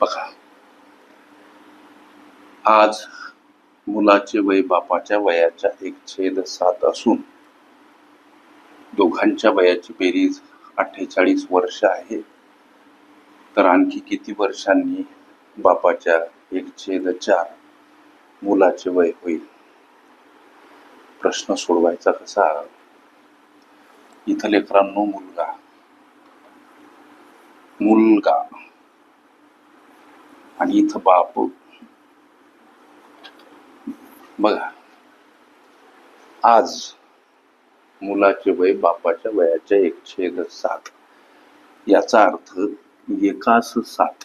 बघा. आज मुलाचे वय बापाच्या वयाच्या एक छेद सात असून दोघांच्या वयाची बेरीज अठ्ठेचाळीस वर्ष आहे. तर आणखी किती वर्षांनी बापाच्या एक छेद चार मुलाचे वय होईल? प्रश्न सोडवायचा कसा? इथं लेकरांनो मुलगा. मुलगा. आणि इथं बाप. बघा. आज मुलाचे वय बापाच्या वयाच्या एक छेद सात याचा अर्थ एकास सात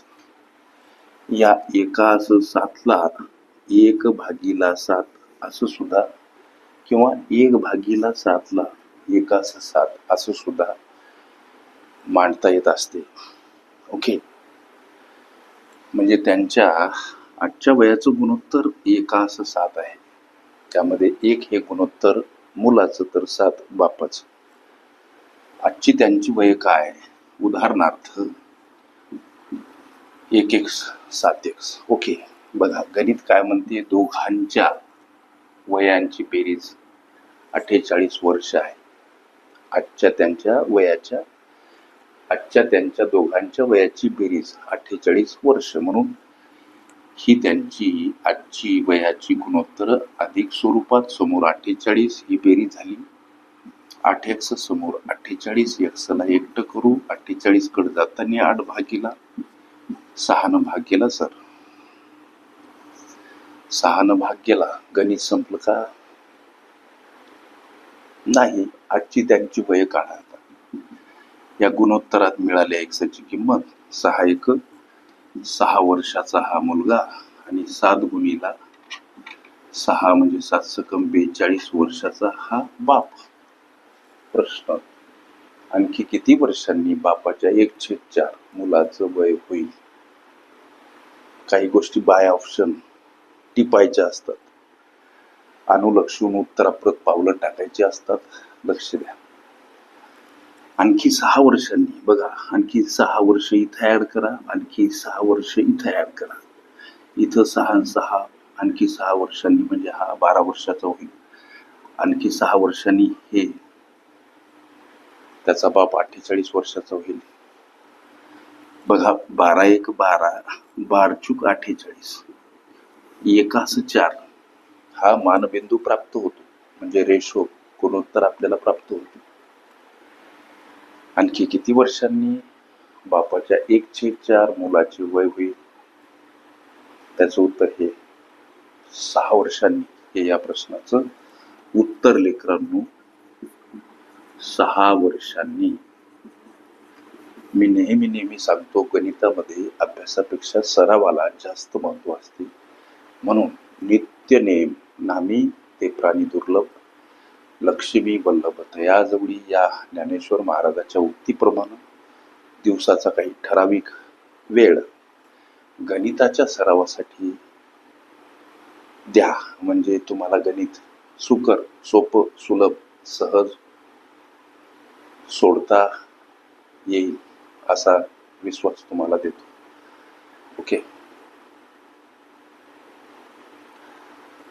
या एकास सातला एक भागीला सात असं सुद्धा किंवा एक भागीला सातला एकास सात असं सुद्धा मांडता येत असते. ओके? म्हणजे त्यांच्या आजच्या वयाचं गुणोत्तर एकास सात आहे. त्यामध्ये एक हे गुणोत्तर मुलाचं तर सात बापाचं. आजची त्यांची वय काय? उदाहरणार्थ एक एक सात एक. ओके बघा गणित काय म्हणते? दोघांच्या वयांची बेरीज अठ्ठेचाळीस वर्ष आहे. आजच्या त्यांच्या वयाच्या आजच्या त्यांच्या दोघांच्या वयाची बेरीज अठ्ठेचाळीस वर्ष म्हणून ही त्यांची आजची वयाची गुणोत्तर अधिक स्वरूपात समोर अठ्ठेचाळीस ही बेरीज झाली. आठ एक्स समोर अठ्ठेचाळीस एक्सला एकटं करू अठ्ठेचाळीसकडे जाताना आठ भागीला सहानं भाग केला सर. सहानं भाग केला गणित संपलं का? नाही आजची त्यांची वय काढा. या गुणोत्तरात मिळाल्या एक्सची किंमत. सहा एक सहा वर्षाचा हा मुलगा आणि सात गुणीला सहा म्हणजे सात सकम बेचाळीस वर्षाचा हा बाप. प्रश्न. आणखी किती वर्षांनी बापाच्या एक छेद चार मुलाचं वय होईल? काही गोष्टी बाय ऑप्शन टिपायच्या असतात. अनुलक्षून उत्तराप्रत पावलं टाकायची असतात. लक्ष द्या. आणखी सहा वर्षांनी बघा आणखी सहा वर्ष इथं ॲड करा आणखी सहा वर्ष इथं ॲड करा. इथं सहा सहा आणखी सहा वर्षांनी म्हणजे हा बारा वर्षाचा होईल. आणखी सहा वर्षांनी हे त्याचा बाप अठ्ठेचाळीस वर्षाचा होईल. बघा बारा एक बारा बारचूक अठ्ठेचाळीस. एकास चार. हा मानबिंदू प्राप्त होतो. म्हणजे रेशो गुणोत्तर आपल्याला प्राप्त होतो. आणखी किती वर्षांनी बापाच्या एक चार मुलाचे वय होईल? त्याचं उत्तर हे सहा वर्षांनी हे या प्रश्नाचं उत्तर लेकरांनो सहा वर्षांनी. मी नेहमी नेहमी सांगतो गणितामध्ये अभ्यासापेक्षा सरावाला जास्त महत्त्व असते. म्हणून नित्य नेम नामी ते प्राणी दुर्लभ. लक्ष्मी वल्लभ याजवळी या ज्ञानेश्वर महाराजाच्या उक्तीप्रमाणे दिवसाचा काही ठराविक वेळ गणिताच्या सरावासाठी द्या. म्हणजे तुम्हाला गणित सुकर सोपं सुलभ सहज सोडता येईल असा विश्वास तुम्हाला देतो. ओके.